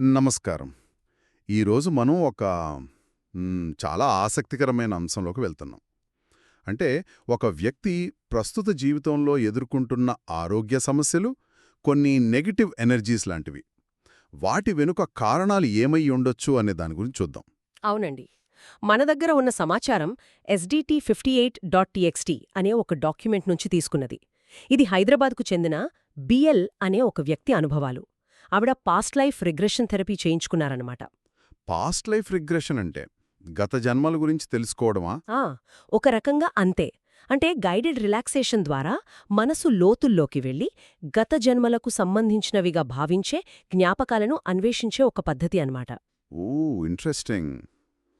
నమస్కారం. ఈరోజు మనం ఒక చాలా ఆసక్తికరమైన అంశంలోకి వెళ్తున్నాం. అంటే ఒక వ్యక్తి ప్రస్తుత జీవితంలో ఎదుర్కొంటున్న ఆరోగ్య సమస్యలు కొన్ని నెగటివ్ ఎనర్జీస్ లాంటివి. వాటి వెనుక కారణాలు ఏమై ఉండొచ్చు అనే దాని గురించి చూద్దాం. అవునండి. మన దగ్గర ఉన్న సమాచారం SDT fifty eight dot TXT అనే ఒక డాక్యుమెంట్ నుంచి తీసుకున్నది. ఇది హైదరాబాద్కు చెందిన బిఎల్ అనే ఒక వ్యక్తి అనుభవాలు. ఆవిడ పాస్ట్ లైఫ్ రిగ్రెషన్ థెరపీ చేయించుకున్నారన్నమాట. పాస్ట్ లైఫ్ రిగ్రెషన్ అంటే గత జన్మల గురించి తెలుసుకోవడమా? ఆ ఒక రకంగా అంతే. అంటే గైడెడ్ రిలాక్సేషన్ ద్వారా మనసు లోతుల్లోకి వెళ్ళి గత జన్మలకు సంబంధించినవిగా భావించే జ్ఞాపకాలను అన్వేషించే ఒక పద్ధతి అన్నమాట. Oh interesting.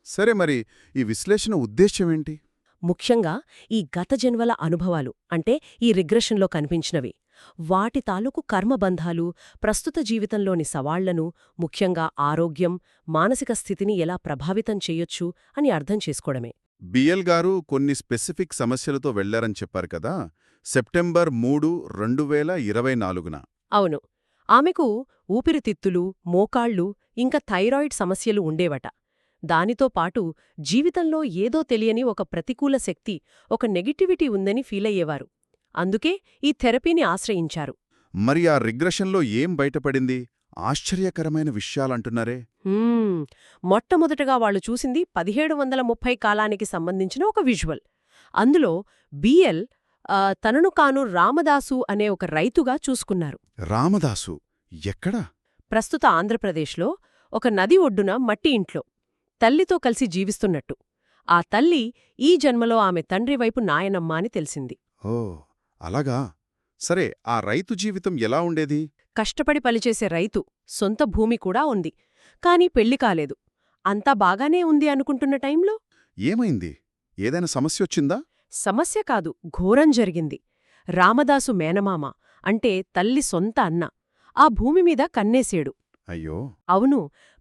సరే మరి ఈ విశ్లేషణ ఉద్దేశ్యం ఏంటి? ముఖ్యంగా ఈ గత జన్మల అనుభవాలు అంటే ఈ రిగ్రెషన్లో కనిపించినవి. వాటి తాలూకు కర్మబంధాలు ప్రస్తుత జీవితంలోని సవాళ్ళను ముఖ్యంగా ఆరోగ్యం మానసిక స్థితిని ఎలా ప్రభావితం చేయొచ్చు అని అర్థం చేసుకోవడమే. బిఎల్ గారు కొన్ని స్పెసిఫిక్ సమస్యలతో వెళ్ళారని చెప్పారు కదా సెప్టెంబర్ మూడు రెండు వేల ఇరవై నాలుగున. అవును. ఆమెకు ఊపిరితిత్తులు మోకాళ్ళు ఇంకా థైరాయిడ్ సమస్యలు ఉండేవట. దానితో పాటు జీవితంలో ఏదో తెలియని ఒక ప్రతికూల శక్తి ఒక నెగిటివిటీ ఉందని ఫీలయ్యేవారు అందుకే ఈ థెరపీని ఆశ్రయించారు. మరి ఆ రిగ్రెషన్లో ఏం బయటపడింది? ఆశ్చర్యకరమైన విషయాలంటున్నారే. మొట్టమొదటగా వాళ్ళు చూసింది పదిహేడు వందల ముప్పై కాలానికి సంబంధించిన ఒక విజువల్. అందులో బిఎల్ తనను కాను రామదాసు అనే ఒక రైతుగా చూసుకున్నారు. రామదాసు? ఎక్కడ? ప్రస్తుత ఆంధ్రప్రదేశ్లో ఒక నది ఒడ్డున మట్టి ఇంట్లో. తల్లితో కలిసి జీవిస్తున్నట్టు. ఆ తల్లి ఈ జన్మలో ఆమె తండ్రి వైపు నాయనమ్మ అని తెలిసింది. ఓ. అలాగా? సరే ఆ రైతు జీవితం ఎలా ఉండేది? కష్టపడి పనిచేసే రైతు సొంత భూమి కూడా ఉంది. కాని పెళ్ళి కాలేదు. అంతా బాగానే ఉంది అనుకుంటున్న టైంలో? ఏమైంది? ఏదైనా సమస్య వచ్చిందా? సమస్య కాదు ఘోరం జరిగింది. రామదాసు మేనమామ అంటే తల్లి సొంత అన్న ఆ భూమి మీద కన్నేసేడు అయ్యో! అవును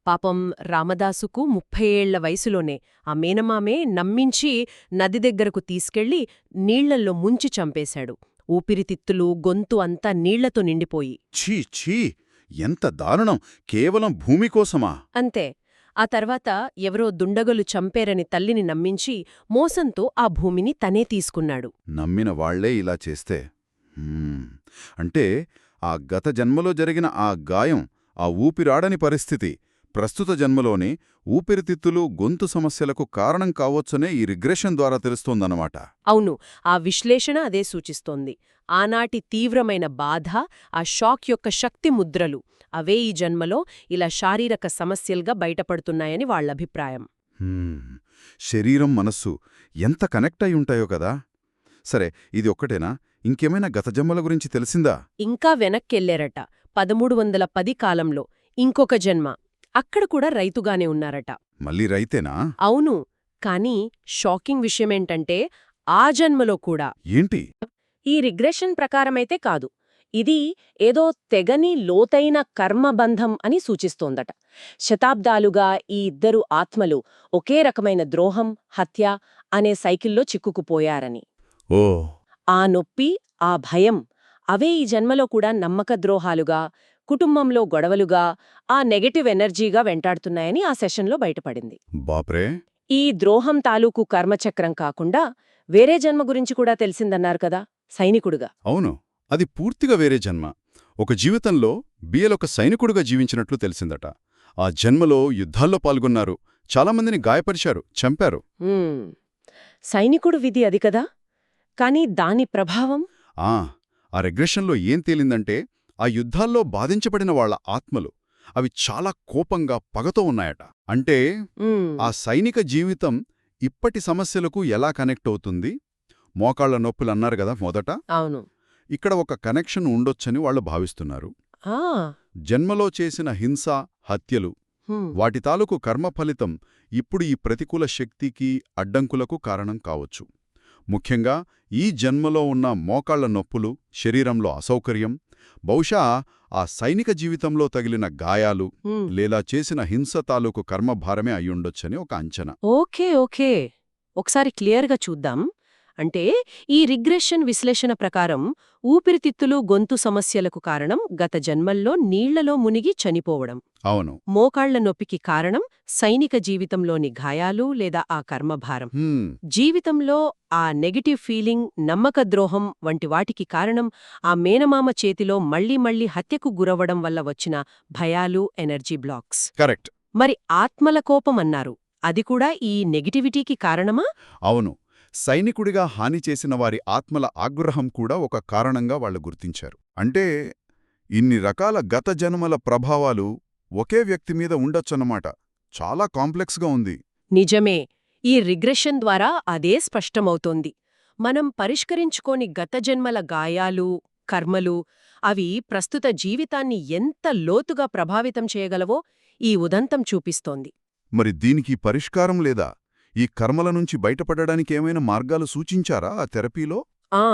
పాపం రామదాసుకు ముప్పై ఏళ్ళ వయసులోనే ఆ మేనమామే నమ్మించి నది దగ్గరకు తీసుకెళ్ళి నీళ్ళల్లో ముంచి చంపేశాడు. ఊపిరితిత్తులు గొంతు అంతా నీళ్ళతో నిండిపోయి. ఛీ ఛీ! ఎంత దారుణం! కేవలం భూమి కోసమా? అంతే. ఆ తర్వాత ఎవరో దుండగులు చంపేరని తల్లిని నమ్మించి మోసంతో ఆ భూమిని తనే తీసుకున్నాడు. నమ్మిన వాళ్ళే ఇలా చేస్తే? హ్మ్. అంటే ఆ గత జన్మలో జరిగిన ఆ గాయం ఆ ఊపిరాడని పరిస్థితి. ప్రస్తుత జన్మలోని ఊపిరితిత్తులు గొంతు సమస్యలకు కారణం కావచ్చనే ఈ రిగ్రెషన్ ద్వారా తెలుస్తోందన్నమాట. అవును ఆ విశ్లేషణ అదే సూచిస్తోంది. ఆనాటి తీవ్రమైన బాధ ఆ షాక్ యొక్క శక్తి ముద్రలు అవే ఈ జన్మలో ఇలా శారీరక సమస్యలుగా బయటపడుతున్నాయని వాళ్ళ అభిప్రాయం. హ్మ్. శరీరం మనస్సు ఎంత కనెక్ట్ అయి ఉంటాయో కదా! సరే ఇది ఒక్కటేనా? ఇంకేమైనా గత జన్మల గురించి తెలిసిందా? ఇంకా వెనక్కెళ్ళేరట. పదమూడు వందల పది కాలంలో ఇంకొక జన్మ. అక్కడ కూడా రైతుగానే ఉన్నారట. మళ్ళీ రైతేనా? అవును. కానీ షాకింగ్ విషయమేంటంటే ఆ జన్మలో కూడా. ఏంటి? ఈ రిగ్రెషన్ ప్రకారమైతే కాదు. ఇది ఏదో తెగని లోతైన కర్మబంధం అని సూచిస్తోందట. శతాబ్దాలుగా ఈ ఇద్దరు ఆత్మలు ఒకే రకమైన ద్రోహం హత్య అనే సైకిల్లో చిక్కుకుపోయారని. ఓ. ఆ నొప్పి ఆ భయం అవే ఈ జన్మలో కూడా నమ్మక ద్రోహాలుగా కుటుంబంలో గొడవలుగా ఆ నెగటివ్ ఎనర్జీగా వెంటాడుతున్నాయని ఆ సెషన్లో బయటపడింది. బాప్రే! ఈ ద్రోహం తాలూకు కర్మచక్రం కాకుండా వేరే జన్మ గురించి కూడా తెలిసిందన్నారు కదా సైనికుడుగా. అవును అది పూర్తిగా వేరే జన్మ. ఒక జీవితంలో బియల్ ఒక సైనికుడుగా జీవించినట్లు తెలిసిందట. ఆ జన్మలో యుద్ధాల్లో పాల్గొన్నారు. చాలామందిని గాయపరిచారు చంపారు. సైనికుడు విధి అది కదా? కాని దాని ప్రభావం? ఆ ఆ రెగ్రెషన్లో ఏం తేలిందంటే ఆ యుద్ధాల్లో బాధించబడిన వాళ్ళ ఆత్మలు అవి చాలా కోపంగా పగతో ఉన్నాయట. అంటే. ఆ సైనిక జీవితం ఇప్పటి సమస్యలకు ఎలా కనెక్ట్ అవుతుంది? మోకాళ్ళ నొప్పులు అన్నారు కదా మొదట. అవును. ఇక్కడ ఒక కనెక్షన్ ఉండొచ్చని వాళ్ళు భావిస్తున్నారు. జన్మలో చేసిన హింస హత్యలు. వాటి తాలూకు కర్మ ఫలితం ఇప్పుడు ఈ ప్రతికూల శక్తికి అడ్డంకులకు కారణం కావచ్చు. ముఖ్యంగా ఈ జన్మలో ఉన్న మోకాళ్ళ నొప్పులు శరీరంలో అసౌకర్యం బహుశా ఆ సైనిక జీవితంలో తగిలిన గాయాలు. లేదా చేసిన హింస తాలూకు కర్మభారమే అయ్యుండొచ్చని ఒక అంచనా. Okay okay. ఒకసారి క్లియర్గా చూద్దాం. అంటే ఈ రిగ్రెషన్ విశ్లేషణ ప్రకారం ఊపిరితిత్తులు గొంతు సమస్యలకు కారణం గత జన్మల్లో నీళ్ళలో మునిగి చనిపోవడం. అవును. మోకాళ్ళ నొప్పికి కారణం సైనిక జీవితంలోని గాయాలు లేదా ఆ కర్మభారం. జీవితంలో ఆ నెగటివ్ ఫీలింగ్ నమ్మకద్రోహం వంటి వాటికి కారణం ఆ మేనమామ చేతిలో మళ్ళీ మళ్ళీ హత్యకు గురవ్వడం వల్ల వచ్చిన భయాలు ఎనర్జీ బ్లాక్స్. కరెక్ట్. మరి ఆత్మల కోపం అన్నారు. అది కూడా ఈ నెగటివిటీకి కారణమా? అవును. సైనికుడిగా హాని చేసిన వారి ఆత్మల ఆగ్రహం కూడా ఒక కారణంగా వాళ్ళు గుర్తించారు. అంటే ఇన్ని రకాల గత జన్మల ప్రభావాలు ఒకే వ్యక్తి మీద ఉండొచ్చన్నమాట. చాలా కాంప్లెక్స్గా ఉంది. నిజమే. ఈ రిగ్రెషన్ ద్వారా అదే స్పష్టమవుతోంది. మనం పరిష్కరించుకోని గత జన్మల గాయాలు కర్మలు అవి ప్రస్తుత జీవితాన్ని ఎంత లోతుగా ప్రభావితం చేయగలవో ఈ ఉదంతం చూపిస్తోంది. మరి దీనికి పరిష్కారం లేదా? ఈ కర్మల నుంచి బయటపడడానికి ఏమైనా మార్గాలు సూచించారా ఆ థెరపీలో? ఆ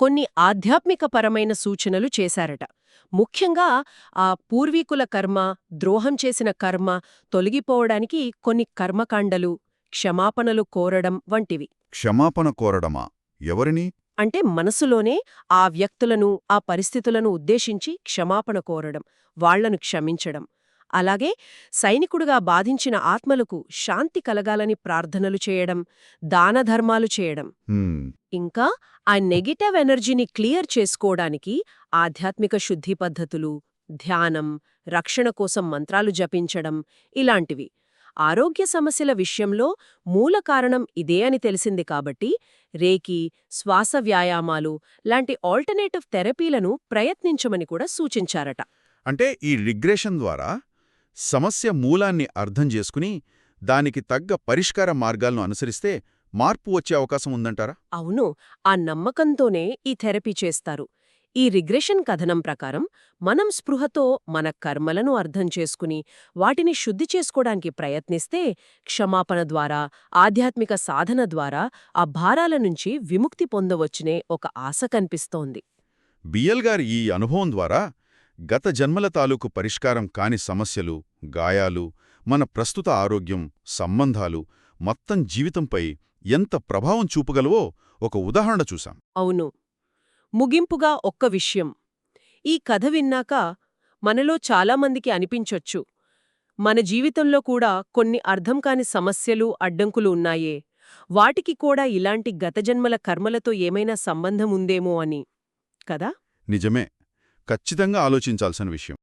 కొన్ని ఆధ్యాత్మికపరమైన సూచనలు చేశారట. ముఖ్యంగా ఆ పూర్వీకుల కర్మ ద్రోహం చేసిన కర్మ తొలగిపోవడానికి కొన్ని కర్మకాండలు క్షమాపణలు కోరడం వంటివి. క్షమాపణ కోరడమా? ఎవరిని? అంటే మనసులోనే ఆ వ్యక్తులను ఆ పరిస్థితులను ఉద్దేశించి క్షమాపణ కోరడం వాళ్ళను క్షమించడం. అలాగే సైనికుడుగా బాధించిన ఆత్మలకు శాంతి కలగాలని ప్రార్థనలు చేయడం దానధర్మాలు చేయడం. ఇంకా ఆ నెగటివ్ ఎనర్జీని క్లియర్ చేసుకోవడానికి ఆధ్యాత్మిక శుద్ధి పద్ధతులు ధ్యానం రక్షణ కోసం మంత్రాలు జపించడం ఇలాంటివి. ఆరోగ్య సమస్యల విషయంలో మూల కారణం ఇదే అని తెలిసింది కాబట్టి రేకి శ్వాస వ్యాయామాలు లాంటి ఆల్టర్నేటివ్ థెరపీలను ప్రయత్నించమని కూడా సూచించారట. అంటే ఈ రిగ్రెషన్ ద్వారా సమస్య మూలాన్ని అర్థం చేసుకుని దానికి తగ్గ పరిష్కార మార్గాలను అనుసరిస్తే మార్పు వచ్చే అవకాశం ఉందంటారా? అవును. ఆ నమ్మకంతోనే ఈ థెరపీ చేస్తారు. ఈ రిగ్రెషన్ కథనం ప్రకారం మనం స్పృహతో మన కర్మలను అర్థం చేసుకుని వాటిని శుద్ధి చేసుకోవడానికి ప్రయత్నిస్తే క్షమాపణ ద్వారా ఆధ్యాత్మిక సాధన ద్వారా ఆ భారాల నుంచి విముక్తి పొందవచ్చునే ఒక ఆశ కనిపిస్తోంది. బిఎల్ గారి ఈ అనుభవం ద్వారా గత జన్మల తాలూకు పరిష్కారం కాని సమస్యలు గాయాలు మన ప్రస్తుత ఆరోగ్యం సంబంధాలు మొత్తం జీవితంపై ఎంత ప్రభావం చూపగలవో ఒక ఉదాహరణ చూశాం. అవును. ముగింపుగా ఒక్క విషయం. ఈ కథ విన్నాక మనలో చాలామందికి అనిపించొచ్చు. మన జీవితంలో కూడా కొన్ని అర్థం కాని సమస్యలు అడ్డంకులు ఉన్నాయే. వాటికి కూడా ఇలాంటి గతజన్మల కర్మలతో ఏమైనా సంబంధం ఉందేమో అని. కదా? నిజమే. ఖచ్చితంగా ఆలోచించాల్సిన విషయం.